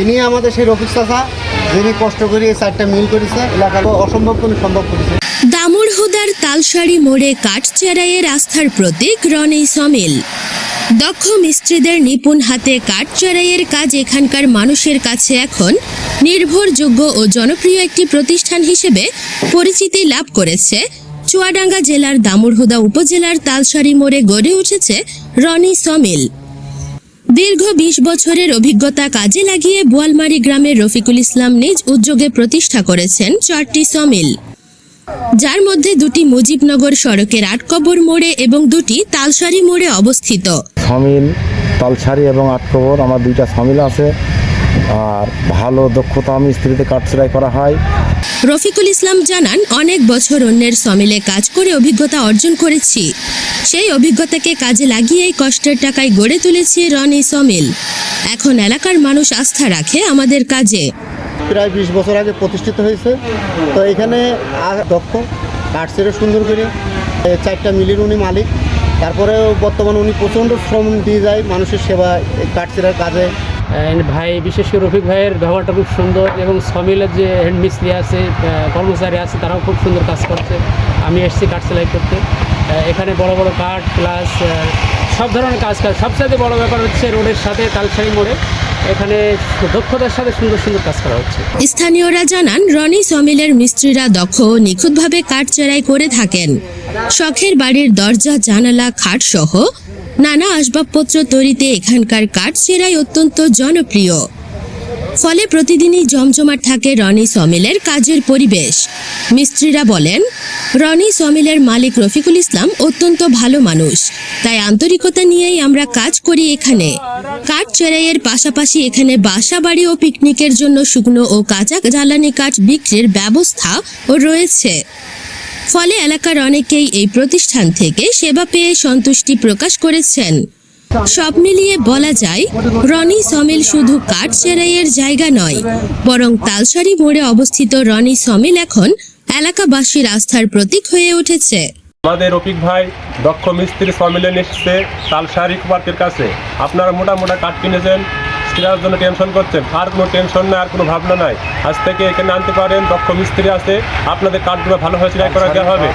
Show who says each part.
Speaker 1: ইনি আমাদের সেই রফিক চাষা যিনি কষ্ট করে এই চারটা মিল করেছে, এলাকার অসম্ভব কোনো সম্ভব করেছে।
Speaker 2: দামুড়হুদার তালসারি মোড়ে কাঠ চেরাইয়ের আস্থার প্রতীক রনি সমিল। দক্ষ মিস্ত্রিদের নিপুণ হাতে কাঠ চেরাইয়ের কাজ এখানকার মানুষের কাছে এখন নির্ভরযোগ্য ও জনপ্রিয় একটি প্রতিষ্ঠান হিসেবে পরিচিতি লাভ করেছে। চুয়াডাঙ্গা জেলার দামুড়হুদা উপজেলার তালসারি মোড়ে গড়ে উঠেছে রনি সমিল। দীর্ঘ বিশ বছরের অভিজ্ঞতা কাজে লাগিয়ে বোয়ালমারি গ্রামের রফিকুল ইসলাম নিজ উদ্যোগে প্রতিষ্ঠা করেছেন চারটি সমিল। যার মধ্যে দুটি মুজিবনগর সড়কের আটকবর মোড়ে এবং দুটি তালসারি মোড়ে অবস্থিত।
Speaker 3: সমিল তালসারি এবং আটকবর, আমার দুইটা সমিল আছে। আর ভালো দক্ষতা মিস্ত্রিতে কাঠ সেলাই করা হয়।
Speaker 2: রফিকুল ইসলাম জানান অনেক বছর অন্যের সমিলে কাজ করে অভিজ্ঞতা অর্জন করেছি। সেই অভিজ্ঞতাকে কাজে লাগিয়েই কষ্টের টাকায় গড়ে তুলেছি রনি সমিল। এখন এলাকার মানুষ আস্থা রাখে আমাদের কাজে।
Speaker 1: প্রায় বিশ বছর আগে প্রতিষ্ঠিত হয়েছে। তো এখানে আর দক্ষ কাঠ ছেড়ে সুন্দর করে চারটা মিলের উনি মালিক। তারপরেও বর্তমানে উনি প্রচণ্ড শ্রম দিয়ে যায় মানুষের সেবা এই কাঠ ছেঁড়ার কাজে।
Speaker 4: ভাই, বিশেষ করে রফিক ভাইয়ের ব্যবহারটা খুব সুন্দর এবং সমিলের যে হেড মিস্ত্রি আছে কর্মচারী আছে, তারাও খুব সুন্দর কাজ করছে। আমি এসেছি কাঠ সেলাই করতে। এখানে বড় বড় কাঠ প্লাস সব ধরনের কাজ কাজ সবচাইতে বড় ব্যাপার হচ্ছে রোডের সাথে তালসারি মোড়ে। এখানে দক্ষতার সাথে সুন্দর সুন্দর কাজ করা হচ্ছে।
Speaker 2: স্থানীয়রা জানান, রনি সমিলের মিস্ত্রিরা দক্ষ নিখুঁতভাবে কাঠ চেরাই করে থাকেন। শখের বাড়ির দরজা, জানালা খাট সহ নানা আসবাবপত্র তৈরিতে এখানকার কাঠ চেরাই অত্যন্ত জনপ্রিয়। ফলে প্রতিদিনই জমজমাট থাকে রনি সমিলের কাজের পরিবেশ। মিস্ত্রিরা বলেন, রনি সমিলের মালিক রফিকুল ইসলাম অত্যন্ত ভালো মানুষ। তাই আন্তরিকতা নিয়েই আমরা কাজ করি এখানে। কাঠ চেরাইয়ের পাশাপাশি এখানে বাসা বাড়ি ও পিকনিকের জন্য শুকনো ও কাঁচা জ্বালানি কাঠ বিক্রির ব্যবস্থা ও রয়েছে। ফলে এলাকার অনেকেই এই প্রতিষ্ঠান থেকে সেবা পেয়ে সন্তুষ্টি প্রকাশ করেছেন। সব মিলিয়ে বলা যায়, রনি সমিল শুধু কাঠ চেরাইয়ের জায়গা নয়, বরং তালসারি মোড়ে অবস্থিত রনি সমিল এখন এলাকাবাসীর আস্থার প্রতীক হয়ে উঠেছে।
Speaker 5: আমাদের রফিক ভাই, দক্ষ মিস্ত্রি সমিলেন এসছে তালসারি পার্কের কাছে। আপনারা মোটা মোটা কাঠ কিনেছেন সেটার জন্য টেনশন করছেন। আর কোনো টেনশন নাই আর কোনো ভাবনা নাই। আজ থেকে এখানে আনতে পারেন দক্ষ মিস্ত্রি আছে। আপনাদের কাঠগুলো ভালোভাবে সেলাই করা দেওয়া হবে।